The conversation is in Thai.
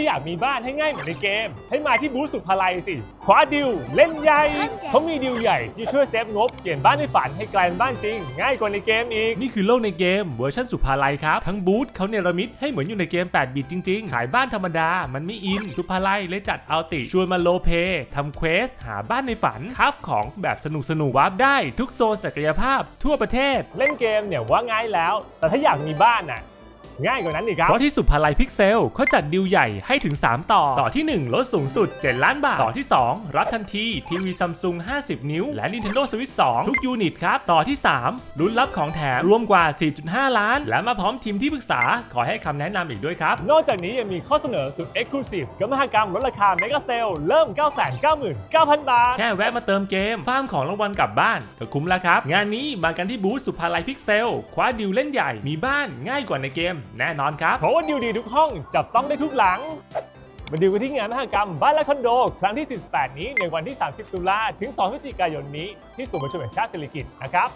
าอยากมีบ้านให้ง่ายเหมือนในเกม ให้มาที่บูธสุภาลัยสิคว้าดิวเล่นใหญ่เขามีดิวใหญ่ที่ช่วยเซฟงบเปลี่ยนบ้านในฝันให้กลายเป็นบ้านจริง ง่ายกว่าในเกมอีก นี่คือโลกในเกมเวอร์ชันสุภาลัยครับ ทั้งบูธเขาเนรมิตให้เหมือนอยู่ในเกม 8 บิตจริง ๆ ขายบ้านธรรมดา มันไม่อิน สุภาลัยเลยจัดเอาติชวนมาโลเปทำเควสหาบ้านในฝันคราฟของแบบสนุกสนุกๆวาร์ปได้ ทุกโซนศักยภาพ ทั่วประเทศ เล่นเกมเนี่ยว่าง่ายแล้ว แต่ถ้าอยากมีบ้านน่ะ ง่ายกว่านั้นอีกครับเพราะที่สุภาลัยพิกเซลเขาจัดดิวใหญ่ให้ถึง 3 ต่อ ต่อที่ 1 ลดสูงสุด 7 ล้านบาท ต่อที่ 2 รับทันทีทีวีซัมซุง50 นิ้ว และ Nintendo Switch 2 ทุกยูนิตครับ ต่อที่ 3 ลุ้นรับของแถมรวมกว่า 4.5 ล้าน และมาพร้อมทีมที่ปรึกษา ขอให้คำแนะนำอีกด้วยครับ นอกจากนี้ยังมีข้อเสนอสุด Exclusive กับมหกรรมลดราคา Mega Sale เริ่ม 999,000 บาท แค่แวะมาเติมเกมฟาร์มของรางวัลกลับบ้านก็คุ้มแล้วครับงานนี้มากันที่บูธสุภาลัยพิกเซลคว้าดิวเล่นใหญ่มีบ้านง่ายกว่าในเกมแน่นอนครับ เพราะว่าดิวดีทุกห้องจับต้องได้ทุกหลัง มาดูวกันที่งานมหกรรมบ้านและคอนโด ครั้งที่ 48 นี้ในวันที่ 30 ตุลาถึง 2 พฤศจิกายนนี้ที่ศูนย์ประชุมแห่งชาติสิริกิติ์นะครับ